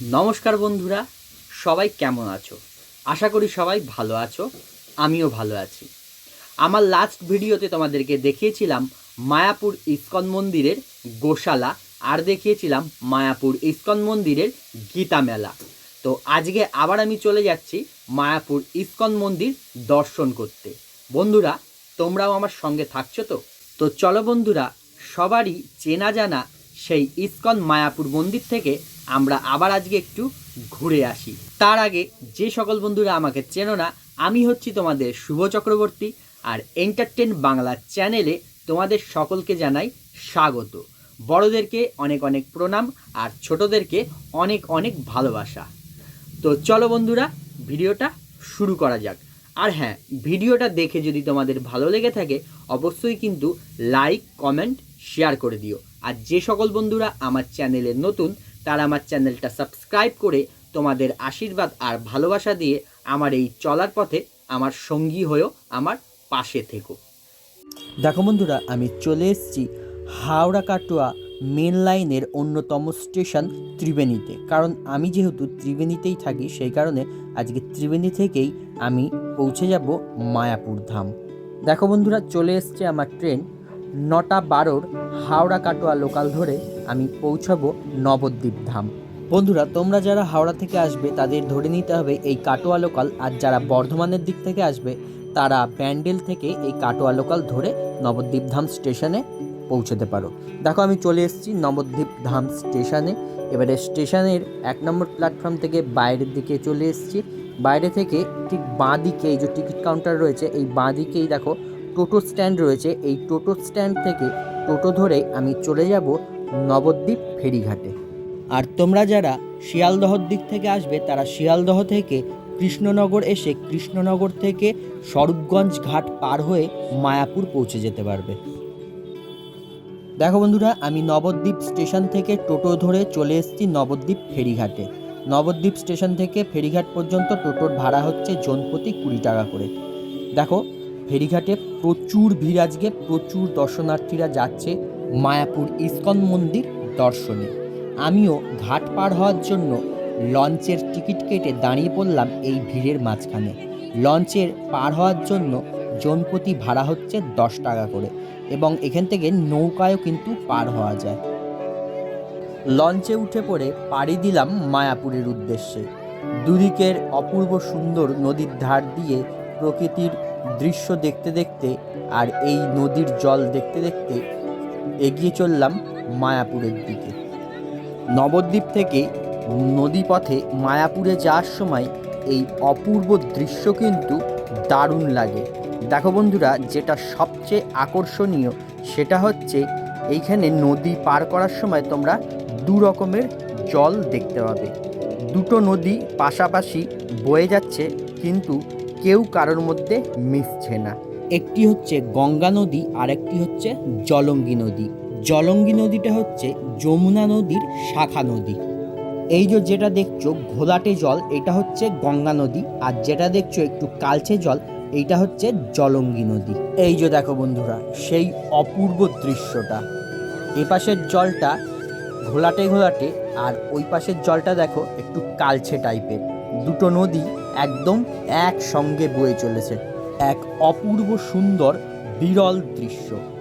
নমস্কার বন্ধুরা, সবাই কেমন আছো? আশা করি সবাই ভালো আছো, আমিও ভালো আছি। আমার লাস্ট ভিডিওতে তোমাদেরকে দেখিয়েছিলাম মায়াপুর ইস্কন মন্দিরের গোশালা, আর দেখিয়েছিলাম মায়াপুর ইস্কন মন্দিরের গীতা মেলা। তো আজকে আবার আমি চলে যাচ্ছি মায়াপুর ইস্কন মন্দির দর্শন করতে। বন্ধুরা, তোমরাও আমার সঙ্গে থাকছো তো? তো চলো বন্ধুরা, সবারই চেনা জানা সেই ইস্কন মায়াপুর মন্দির থেকে আমরা আবার আজকে একটু ঘুরে আসি। তার আগে যে সকল বন্ধুরা আমাকে চেনো না, আমি হচ্ছি তোমাদের শুভ চক্রবর্তী আর এন্টারটেন বাংলা চ্যানেলে তোমাদের সকলকে জানাই স্বাগত। বড়দেরকে অনেক অনেক প্রণাম আর ছোটদেরকে অনেক অনেক ভালোবাসা। তো চলো বন্ধুরা, ভিডিওটা শুরু করা যাক। আর হ্যাঁ ভিডিওটা দেখে যদি তোমাদের ভালো লেগে থাকে, অবশ্যই কিন্তু লাইক, কমেন্ট, শেয়ার করে দিও। আর যে সকল বন্ধুরা আমার চ্যানেলে নতুন তারা আমার চ্যানেলটা সাবস্ক্রাইব করে তোমাদের আশীর্বাদ আর ভালোবাসা দিয়ে আমার এই চলার পথে আমার সঙ্গী হয়েও আমার পাশে থেকো। দেখো বন্ধুরা, আমি চলে এসেছি হাওড়া কাটোয়া মেন লাইনের অন্যতম স্টেশন ত্রিবেণীতে। কারণ আমি যেহেতু ত্রিবেণীতেই থাকি, সেই কারণে আজকে ত্রিবেণী থেকেই আমি পৌঁছে যাব মায়াপুর ধাম। দেখো বন্ধুরা, চলে এসছে আমার ট্রেন নটা বারোর হাওড়া কাটোয়া লোকাল ধরে আমি পৌঁছাবো নবদ্বীপ ধাম। বন্ধুরা, তোমরা যারা হাওড়া থেকে আসবে, তাদের ধরে নিতে হবে এই কাটোয়া লোকাল আর যারা বর্ধমানের দিক থেকে আসবে, তারা ব্যান্ডেল থেকে এই কাটোয়া লোকাল ধরে নবদ্বীপ ধাম স্টেশনে পৌঁছতে পারো। দেখো, আমি চলে এসেছি নবদ্বীপ ধাম স্টেশনে এবারে স্টেশনের এক নম্বর প্ল্যাটফর্ম থেকে বাইরের দিকে চলে এসেছি। বাইরে থেকে ঠিক বাঁ দিকে এই যে টিকিট কাউন্টার রয়েছে, এই বাঁ দিকেই দেখো টোটো স্ট্যান্ড রয়েছে। এই টোটো স্ট্যান্ড থেকে টোটো ধরে আমি চলে যাব নবদ্বীপ ফেরিঘাটে। আর তোমরা যারা শিয়ালদহর দিক থেকে আসবে, তারা শিয়ালদহ থেকে কৃষ্ণনগর এসে কৃষ্ণনগর থেকে স্বরূপগঞ্জ ঘাট পার হয়ে মায়াপুর পৌঁছে যেতে পারবে। দেখো বন্ধুরা, আমি নবদ্বীপ স্টেশন থেকে টোটো ধরে চলে এসেছি নবদ্বীপ ফেরিঘাটে। নবদ্বীপ স্টেশন থেকে ফেরিঘাট পর্যন্ত টোটোর ভাড়া হচ্ছে জনপ্রতি কুড়ি টাকা করে। দেখো, ফেরিঘাটে প্রচুর ভিড় আজকে, প্রচুর দর্শনার্থীরা যাচ্ছে। মায়াপুর ইস্কন মন্দির দর্শনে। আমিও ঘাট পার হওয়ার জন্য লঞ্চের টিকিট কেটে দাঁড়িয়ে পড়লাম এই ভিড়ের মাঝখানে। লঞ্চের পার হওয়ার জন্য জনপতি ভাড়া হচ্ছে দশ টাকা করে এবং এখান থেকে নৌকায়ও কিন্তু পার হওয়া যায়। লঞ্চে উঠে পড়ে পাড়ি দিলাম মায়াপুরের উদ্দেশ্যে। দুদিকের অপূর্ব সুন্দর নদীর ধার দিয়ে প্রকৃতির দৃশ্য দেখতে দেখতে আর এই নদীর জল দেখতে দেখতে এগিয়ে চললাম মায়াপুরের দিকে। নবদ্বীপ থেকে নদীপথে মায়াপুরে যাওয়ার সময় এই অপূর্ব দৃশ্য কিন্তু দারুণ লাগে। দেখো বন্ধুরা, যেটা সবচেয়ে আকর্ষণীয় সেটা হচ্ছে এইখানে নদী পার করার সময় তোমরা দু রকমের জল দেখতে পাবে। দুটো নদী পাশাপাশি বয়ে যাচ্ছে কিন্তু কেউ কারোর মধ্যে মিশছে না। একটি হচ্ছে গঙ্গা নদী আর একটি হচ্ছে জলঙ্গি নদী। জলঙ্গি নদীটা হচ্ছে যমুনা নদীর শাখা নদী। এই যে যেটা দেখছ, ঘোলাটে জল, এটা হচ্ছে গঙ্গা নদী। আর যেটা দেখছ একটু কালচে জল, এইটা হচ্ছে জলঙ্গি নদী। এই যে দেখো বন্ধুরা, সেই অপূর্ব দৃশ্যটা। এ পাশের জলটা ঘোলাটে ঘোলাটে, আর ওই পাশের জলটা দেখো একটু কালচে টাইপের দুটো নদী একদম একসঙ্গে বয়ে চলেছে। এক অপূর্ব সুন্দর বিরল দৃশ্য।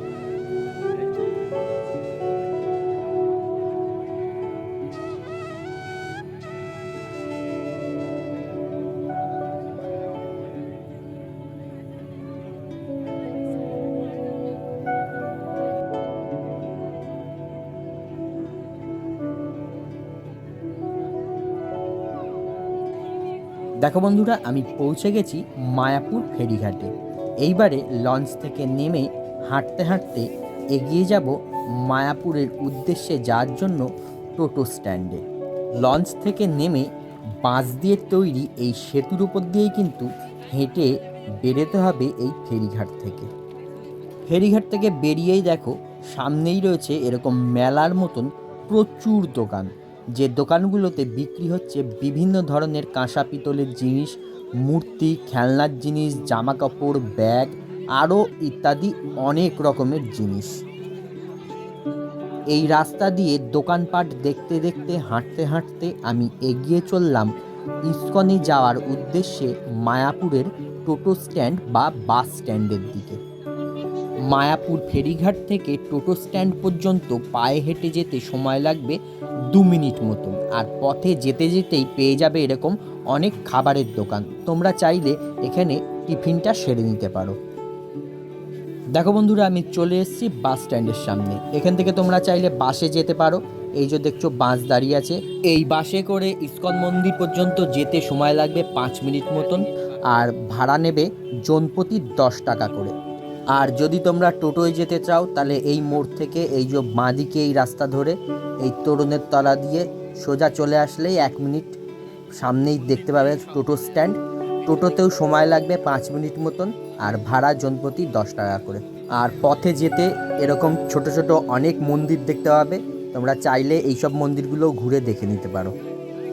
দেখো বন্ধুরা, আমি পৌঁছে গেছি মায়াপুর ফেরিঘাটে। এইবারে লঞ্চ থেকে নেমে হাঁটতে হাঁটতে এগিয়ে যাব মায়াপুরের উদ্দেশ্যে যাওয়ার জন্য টোটো স্ট্যান্ডে। লঞ্চ থেকে নেমে বাঁশ দিয়ে তৈরি এই সেতুর উপর দিয়েই কিন্তু হেঁটে বেরোতে হবে এই ফেরিঘাট থেকে। ফেরিঘাট থেকে বেরিয়েই দেখো, সামনেই রয়েছে এরকম মেলার মতন প্রচুর দোকান। যে দোকানগুলোতে বিক্রি হচ্ছে বিভিন্ন ধরনের কাঁসা পিতলের জিনিস, মূর্তি, খেলনার জিনিস জামা কাপড় ব্যাগ, আরও ইত্যাদি অনেক রকমের জিনিস। এই রাস্তা দিয়ে দোকানপাট দেখতে দেখতে, হাঁটতে হাঁটতে আমি এগিয়ে চললাম ইস্কনে যাওয়ার উদ্দেশ্যে মায়াপুরের টোটো স্ট্যান্ড বা বাস স্ট্যান্ডের দিকে। মায়াপুর ফেরিঘাট থেকে টোটো স্ট্যান্ড পর্যন্ত পায়ে হেঁটে যেতে সময় লাগবে দু মিনিট মতন। আর পথে যেতে যেতেই পেয়ে যাবে এরকম অনেক খাবারের দোকান। তোমরা চাইলে এখানে টিফিনটা সেরে নিতে পারো। দেখো বন্ধুরা, আমি চলে এসেছি বাস স্ট্যান্ডের সামনে। এখান থেকে তোমরা চাইলে বাসে যেতে পারো। এই যে দেখছ, বাস দাঁড়িয়ে আছে। এই বাসে করে ইস্কন মন্দির পর্যন্ত যেতে সময় লাগবে পাঁচ মিনিট মতন। আর ভাড়া নেবে জনপ্রতি দশ টাকা করে। আর যদি তোমরা টোটোয় যেতে চাও, তাহলে এই মোড় থেকে এই যে বাঁদিকে এই রাস্তা ধরে এই তরুণের তলা দিয়ে সোজা চলে আসলেই এক মিনিট। সামনেই দেখতে পাবে টোটো স্ট্যান্ড। টোটোতেও সময় লাগবে পাঁচ মিনিট মতন আর ভাড়া জনপ্রতি দশ টাকা করে। আর পথে যেতে এরকম ছোট ছোট অনেক মন্দির দেখতে পাবে। তোমরা চাইলে এইসব মন্দিরগুলো ঘুরে দেখে নিতে পারো।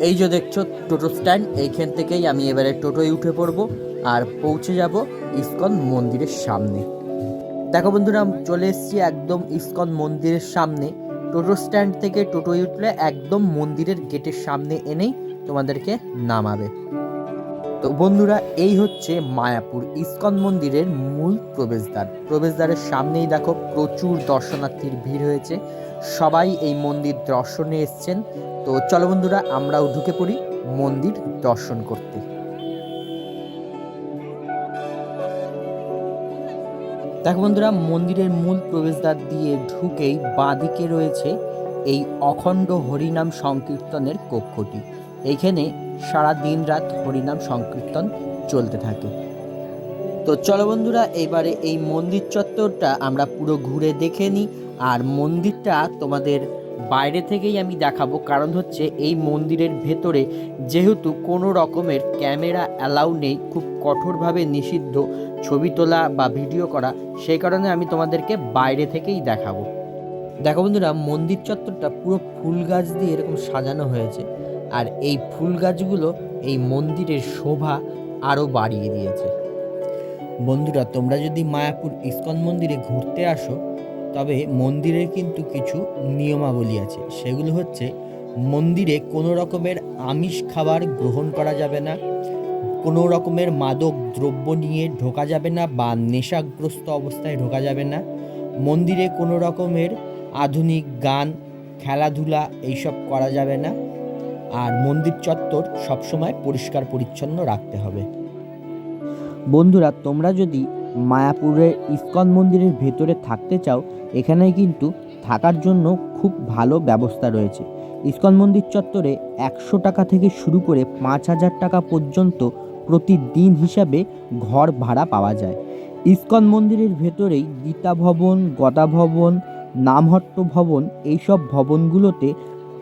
এই যে দেখছ টোটো স্ট্যান্ড, এইখান থেকেই আমি এবারে টোটোয় উঠে পড়ব আর পৌঁছে যাব ইস্কন মন্দিরের সামনে। দেখো বন্ধুরা চলে এসেছি একদম ইস্কন মন্দিরের সামনে। টোটো স্ট্যান্ড থেকে টোটোয় উঠলে একদম মন্দিরের গেটের সামনে এনেই তোমাদেরকে নামাবে। তো বন্ধুরা, এই হচ্ছে মায়াপুর ইস্কন মন্দিরের মূল প্রবেশদ্বার। প্রবেশদ্বারের সামনেই দেখো প্রচুর দর্শনার্থীর ভিড় হয়েছে। সবাই এই মন্দির দর্শনে এসছেন। তো চলো বন্ধুরা, আমরাও ঢুকে পড়ি মন্দির দর্শন করতে। দেখো বন্ধুরা, মন্দিরের মূল প্রবেশদ্বার দিয়ে ঢুকেই বাঁদিকে রয়েছে এই অখণ্ড হরিনাম সংকীর্তনের কক্ষটি। এখানে সারা দিন রাত হরিনাম সংকীর্তন চলতে থাকে। তো চলো বন্ধুরা, এবারে এই মন্দির চত্বরটা আমরা পুরো ঘুরে দেখে নিই। আর মন্দিরটা তোমাদের বাইরে থেকেই আমি দেখাবো, কারণ হচ্ছে এই মন্দিরের ভেতরে যেহেতু কোনো রকমের ক্যামেরা অ্যালাউ নেই, খুব কঠোরভাবে নিষিদ্ধ ছবি তোলা বা ভিডিও করা, সেই কারণে আমি তোমাদেরকে বাইরে থেকেই দেখাবো। দেখো বন্ধুরা, মন্দির চত্বরটা পুরো ফুল গাছ দিয়ে এরকম সাজানো হয়েছে, আর এই ফুল গাছগুলো এই মন্দিরের শোভা আরও বাড়িয়ে দিয়েছে। বন্ধুরা, তোমরা যদি মায়াপুর ইস্কন মন্দিরে ঘুরতে আসো তবে মন্দিরের কিন্তু কিছু নিয়মাবলী আছে। সেগুলো হচ্ছে, মন্দিরে কোনো রকমের আমিষ খাবার গ্রহণ করা যাবে না, কোনো রকমের মাদক দ্রব্য নিয়ে ঢোকা যাবে না বা নেশাগ্রস্ত অবস্থায় ঢোকা যাবে না। মন্দিরে কোনো রকমের আধুনিক গান, খেলাধুলা এইসব করা যাবে না। আর মন্দির চত্বর সবসময় পরিষ্কার পরিচ্ছন্ন রাখতে হবে। বন্ধুরা, তোমরা যদি মায়াপুরের ইস্কন মন্দিরের ভেতরে থাকতে চাও এখানে কিন্তু থাকার জন্য খুব ভালো ব্যবস্থা রয়েছে। ইস্কন মন্দির চত্বরে একশো টাকা থেকে শুরু করে পাঁচ হাজার টাকা পর্যন্ত প্রতিদিন হিসাবে ঘর ভাড়া পাওয়া যায়। ইস্কন মন্দিরের ভেতরেই গীতা ভবন, গদা ভবন, নামহট্ট ভবন এইসব ভবনগুলোতে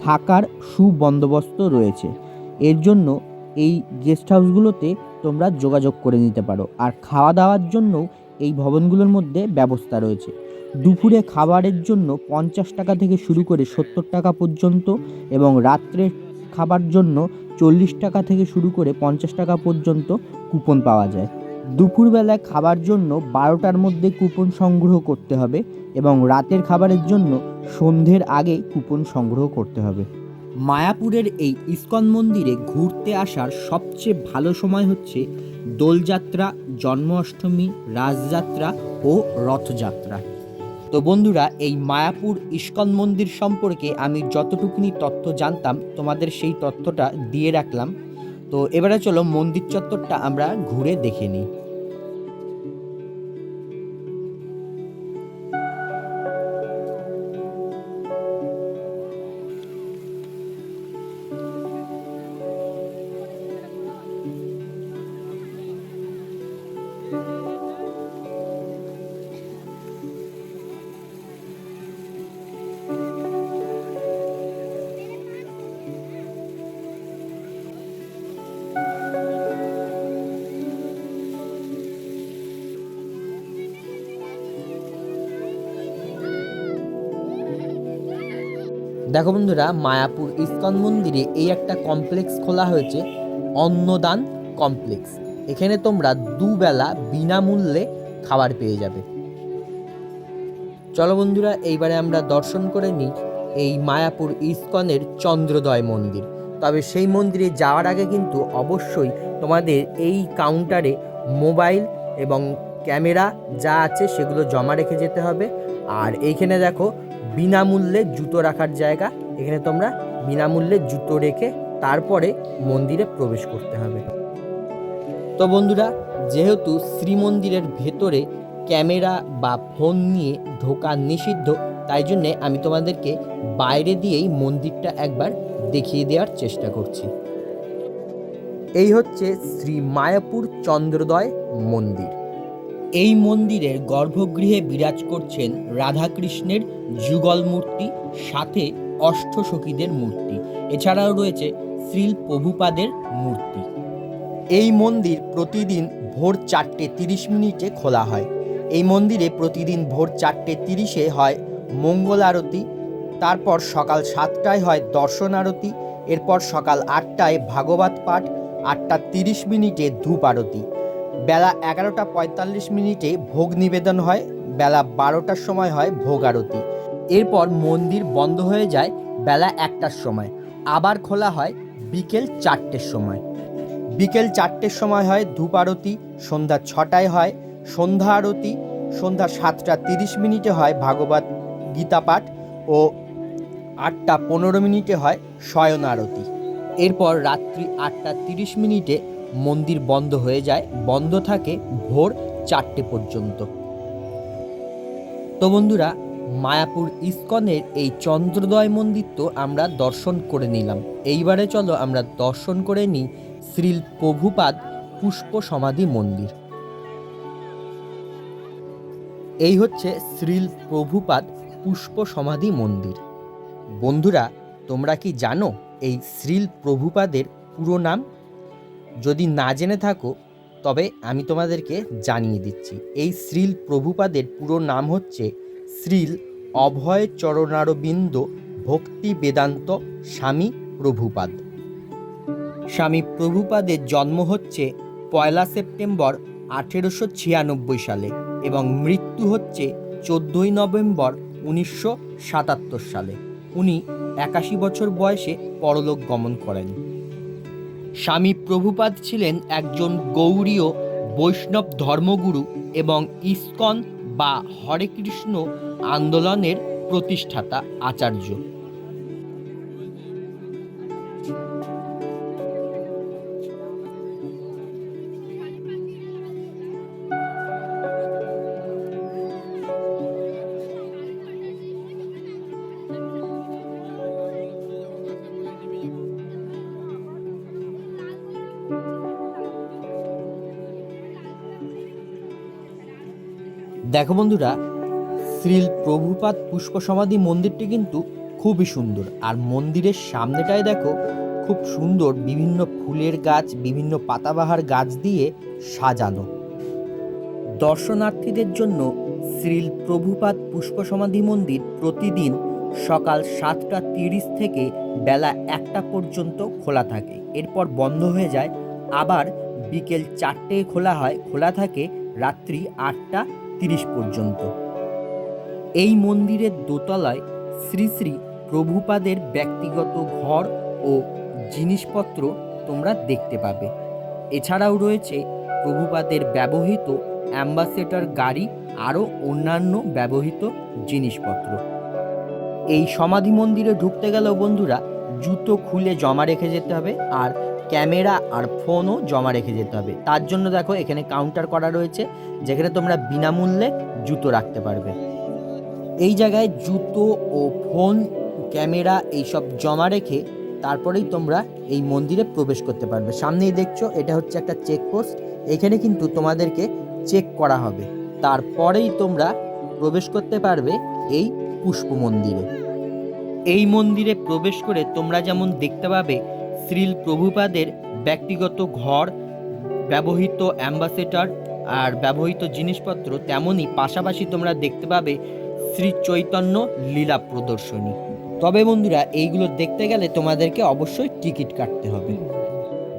থাকার সুবন্দোবস্ত রয়েছে। এর জন্য এই গেস্ট হাউসগুলোতে তোমরা যোগাযোগ করে নিতে পারো। আর খাওয়া দাওয়ার জন্য এই ভবনগুলোর মধ্যে ব্যবস্থা রয়েছে। দুপুরে খাবারের জন্য পঞ্চাশ টাকা থেকে শুরু করে সত্তর টাকা পর্যন্ত এবং রাত্রে খাবার জন্য চল্লিশ টাকা থেকে শুরু করে পঞ্চাশ টাকা পর্যন্ত কুপন পাওয়া যায়। দুপুরবেলায় খাবার জন্য বারোটার মধ্যে কুপন সংগ্রহ করতে হবে এবং রাতের খাবারের জন্য সন্ধ্যের আগে কুপন সংগ্রহ করতে হবে। মায়াপুরের এই ইস্কন মন্দিরে ঘুরতে আসার সবচেয়ে ভালো সময় হচ্ছে দোলযাত্রা, জন্মাষ্টমী, রাজযাত্রা ও রথযাত্রা। তো বন্ধুরা, এই মায়াপুর ইস্কন মন্দির সম্পর্কে আমি যতটুকুনি তথ্য জানতাম, তোমাদের সেই তথ্যটা দিয়ে রাখলাম। তো এবারে চলো মন্দির চত্বরটা আমরা ঘুরে দেখে নিই। দেখো বন্ধুরা, মায়াপুর ইস্কন মন্দিরে এই একটা কমপ্লেক্স খোলা হয়েছে, অন্নদান কমপ্লেক্স এখানে তোমরা দুবেলা বিনামূল্যে খাবার পেয়ে যাবে। চলো বন্ধুরা, এইবারে আমরা দর্শন করে নিই এই মায়াপুর ইস্কনের চন্দ্রোদয় মন্দির। তবে সেই মন্দিরে যাওয়ার আগে কিন্তু অবশ্যই তোমাদের এই কাউন্টারে মোবাইল এবং ক্যামেরা যা আছে সেগুলো জমা রেখে যেতে হবে। আর এইখানে দেখো বিনামূল্যে জুতো রাখার জায়গা। এখানে তোমরা বিনামূল্যে জুতো রেখে তারপরে মন্দিরে প্রবেশ করতে হবে। তো বন্ধুরা, যেহেতু শ্রীমন্দিরের ভেতরে ক্যামেরা বা ফোন নিয়ে ঢোকা নিষিদ্ধ, তাই জন্যে আমি তোমাদেরকে বাইরে দিয়েই মন্দিরটা একবার দেখিয়ে দেওয়ার চেষ্টা করছি। এই হচ্ছে শ্রী মায়াপুর চন্দ্রোদয় মন্দির। এই মন্দিরের গর্ভগৃহে বিরাজ করছেন রাধাকৃষ্ণের যুগল মূর্তি, সাথে অষ্টসখীদের মূর্তি। এছাড়াও রয়েছে শ্রীল প্রভুপাদের মূর্তি। এই মন্দির প্রতিদিন ভোর চারটে তিরিশ মিনিটে খোলা হয়। এই মন্দিরে প্রতিদিন ভোর চারটে তিরিশে হয় মঙ্গল আরতি, তারপর সকাল সাতটায় হয় দর্শন আরতি, এরপর সকাল আটটায় ভাগবত পাঠ, আটটা তিরিশ মিনিটে ধূপ আরতি। বেলা এগারোটা পঁয়তাল্লিশ মিনিটে ভোগ নিবেদন হয়, বেলা বারোটার সময় হয় ভোগ আরতি। এরপর মন্দির বন্ধ হয়ে যায় বেলা একটার সময়, আবার খোলা হয় বিকেল চারটের সময়। বিকেল চারটের সময় হয় ধূপ আরতি, সন্ধ্যা ছটায় হয় সন্ধ্যা আরতি, সন্ধ্যা সাতটা তিরিশ মিনিটে হয় ভাগবত গীতা পাঠ ও আটটা পনেরো মিনিটে হয় শয়ন আরতি। এরপর রাত্রি আটটা তিরিশ মিনিটে মন্দির বন্ধ হয়ে যায়, বন্ধ থাকে ভোর চারটে পর্যন্ত। তো বন্ধুরা, মায়াপুর ইস্কনের এই চন্দ্রোদয় মন্দির তো আমরা দর্শন করে নিলাম। এইবারে চলো আমরা দর্শন করে নিই শ্রীল প্রভুপাদ পুষ্প সমাধি মন্দির। এই হচ্ছে শ্রীল প্রভুপাদ পুষ্প সমাধি মন্দির। বন্ধুরা, তোমরা কি জানো এই শ্রীল প্রভুপাদের পুরো নাম? যদি না জেনে থাকো, তবে আমি তোমাদেরকে জানিয়ে দিচ্ছি। এই শ্রীল প্রভুপাদের পুরো নাম হচ্ছে শ্রীল অভয় চরণারবিন্দ ভক্তি বেদান্ত স্বামী প্রভুপাদ। স্বামী প্রভুপাদের জন্ম হচ্ছে পয়লা সেপ্টেম্বর আঠেরোশো ছিয়ানব্বই সালে এবং মৃত্যু হচ্ছে চোদ্দোই নভেম্বর উনিশশো সাতাত্তর সালে। উনি একাশি বছর বয়সে পরলোক গমন করেন। স্বামী প্রভুপাদ ছিলেন একজন গৌরীয় বৈষ্ণব ধর্মগুরু এবং ইস্কন বা হরে কৃষ্ণ আন্দোলনের প্রতিষ্ঠাতা আচার্য। দেখো বন্ধুরা, শ্রীল প্রভুপাত পুষ্প সমাধি মন্দিরটি কিন্তু খুবই সুন্দর। আর মন্দিরের সামনেটায় দেখো, খুব সুন্দর বিভিন্ন ফুলের গাছ, বিভিন্ন পাতাবাহার গাছ দিয়ে সাজানো। দর্শনার্থীদের জন্য শ্রীল প্রভুপাত পুষ্প সমাধি মন্দির প্রতিদিন সকাল সাতটা তিরিশ থেকে বেলা একটা পর্যন্ত খোলা থাকে। এরপর বন্ধ হয়ে যায়, আবার বিকেল চারটেয় খোলা হয়, খোলা থাকে রাত্রি আটটা তিরিশ পর্যন্ত। এই মন্দিরের দোতলায় শ্রী শ্রী প্রভুপাদের ব্যক্তিগত ঘর ও জিনিসপত্র তোমরা দেখতে পাবে। এছাড়াও রয়েছে প্রভুপাদের ব্যবহৃত অ্যাম্বাসেডর গাড়ি, আরও অন্যান্য ব্যবহৃত জিনিসপত্র। এই সমাধি মন্দিরে ঢুকতে গেলেও বন্ধুরা, জুতো খুলে জমা রেখে যেতে হবে আর ক্যামেরা আর ফোনও জমা রেখে যেতে হবে। তার জন্য দেখো এখানে কাউন্টার করা রয়েছে, যেখানে তোমরা বিনামূল্যে জুতো রাখতে পারবে। এই জায়গায় জুতো ও ফোন, ক্যামেরা এইসব জমা রেখে তারপরেই তোমরা এই মন্দিরে প্রবেশ করতে পারবে। সামনেই দেখছ, এটা হচ্ছে একটা চেকপোস্ট এখানে কিন্তু তোমাদেরকে চেক করা হবে। তারপরেই তোমরা প্রবেশ করতে পারবে এই পুষ্প মন্দিরে। এই মন্দিরে প্রবেশ করে তোমরা যেমন দেখতে পাবে শ্রীল প্রভুপাদের ব্যক্তিগত ঘর, ব্যবহৃত অ্যাম্বাসেডর আর ব্যবহৃত জিনিসপত্র তেমনই পাশাপাশি তোমরা দেখতে পাবে শ্রী চৈতন্য লীলা প্রদর্শনী। তবে বন্ধুরা, এইগুলো দেখতে গেলে তোমাদেরকে অবশ্যই টিকিট কাটতে হবে।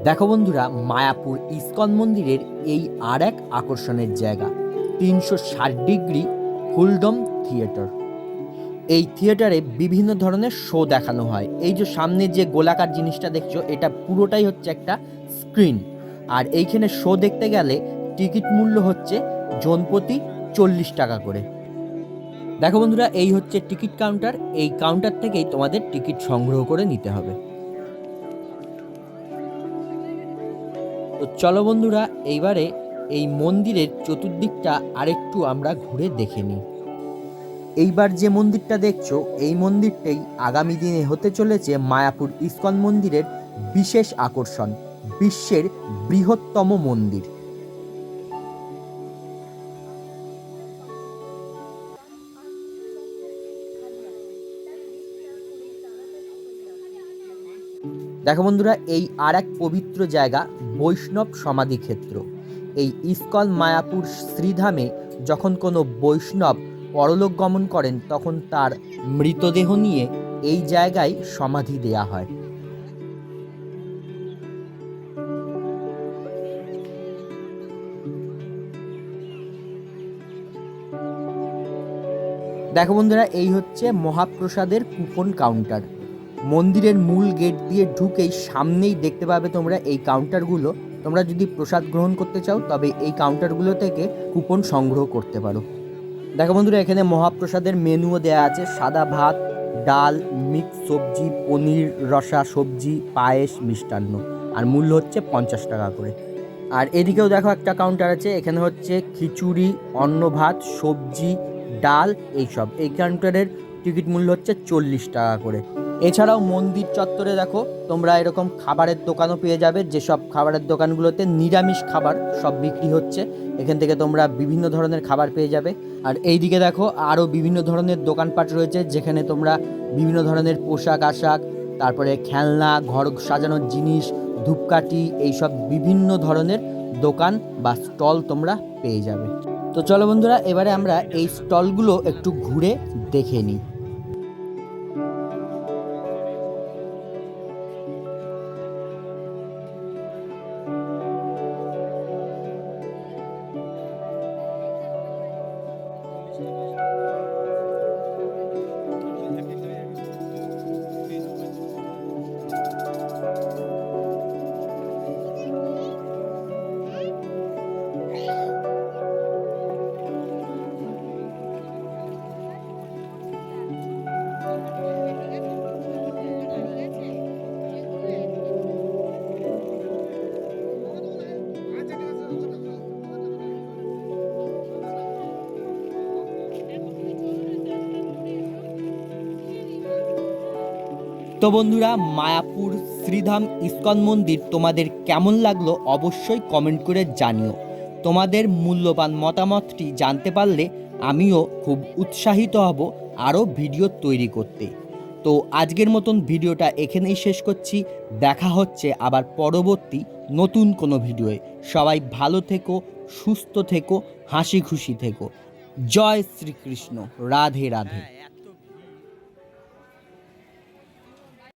দেখো বন্ধুরা, মায়াপুর ইস্কন মন্দিরের এই আর এক আকর্ষণের জায়গা, তিনশো ষাট ডিগ্রি ফুলডম থিয়েটার। এই থিয়েটারে বিভিন্ন ধরনের শো দেখানো হয়। এই যে সামনে যে গোলাকার জিনিসটা দেখছ, এটা পুরোটাই হচ্ছে একটা স্ক্রিন আর এইখানে শো দেখতে গেলে টিকিট মূল্য হচ্ছে জনপ্রতি চল্লিশ টাকা করে। দেখো বন্ধুরা, এই হচ্ছে টিকিট কাউন্টার এই কাউন্টার থেকেই তোমাদের টিকিট সংগ্রহ করে নিতে হবে। তো চলো বন্ধুরা, এইবারে এই মন্দিরের চতুর্দিকটা আরেকটু আমরা ঘুরে দেখে নিই। এইবার যে মন্দিরটা দেখছ, এই মন্দিরটাই আগামী দিনে হতে চলেছে মায়াপুর ইস্কন মন্দিরের বিশেষ আকর্ষণ, বিশ্বের বৃহত্তম মন্দির। দেখো বন্ধুরা, এই আর এক পবিত্র জায়গা বৈষ্ণব সমাধি ক্ষেত্র এই ইস্কন মায়াপুর শ্রীধামে যখন কোনো বৈষ্ণব পরলোক গমন করেন, তখন তার মৃতদেহ নিয়ে এই জায়গায় সমাধি দেয়া হয়। দেখো বন্ধুরা, এই হচ্ছে মহাপ্রসাদের কুপন কাউন্টার। মন্দিরের মূল গেট দিয়ে ঢুকেই সামনেই দেখতে পাবে তোমরা এই কাউন্টারগুলো। তোমরা যদি প্রসাদ গ্রহণ করতে চাও, তবে এই কাউন্টারগুলো থেকে কুপন সংগ্রহ করতে পারো। দেখো বন্ধুরা, এখানে মহাপ্রসাদের মেনুও দেয়া আছে। সাদা ভাত, ডাল মিক্স সবজি, পনির রসা সবজি, পায়েস মিষ্টান্ন। আর মূল্য হচ্ছে পঞ্চাশ টাকা করে। আর এদিকেও দেখো একটা কাউন্টার আছে, এখানে হচ্ছে খিচুড়ি, অন্ন ভাত, সবজি, ডাল, এইসব। এই কাউন্টারের টিকিট মূল্য হচ্ছে চল্লিশ টাকা করে। এছাড়াও মন্দির চত্বরে দেখো, তোমরা এরকম খাবারের দোকানও পেয়ে যাবে, যেসব খাবারের দোকানগুলোতে নিরামিষ খাবার সব বিক্রি হচ্ছে, এখান থেকে তোমরা বিভিন্ন ধরনের খাবার পেয়ে যাবে। আর এই দিকে দেখো, আরও বিভিন্ন ধরনের দোকানপাট রয়েছে, যেখানে তোমরা বিভিন্ন ধরনের পোশাক আশাক, তারপরে খেলনা, ঘর সাজানোর জিনিস, ধূপকাঠি, এইসব বিভিন্ন ধরনের দোকান বা স্টল তোমরা পেয়ে যাবে। তো চলো বন্ধুরা, এবারে আমরা এই স্টলগুলো একটু ঘুরে দেখে নিই। তো বন্ধুরা, মায়াপুর শ্রীধাম ইস্কন মন্দির তোমাদের কেমন লাগল অবশ্যই কমেন্ট করে জানিও। তোমাদের মূল্যবান মতামতটি জানতে পারলে আমিও খুব উৎসাহিত হব আরও ভিডিও তৈরি করতে। তো আজকের মতন ভিডিওটা এখানেই শেষ করছি। দেখা হচ্ছে আবার পরবর্তী নতুন কোনো ভিডিওয়ে। সবাই ভালো থেকো, সুস্থ থেকো হাসি খুশি থেকো। জয় শ্রীকৃষ্ণ। রাধে রাধে।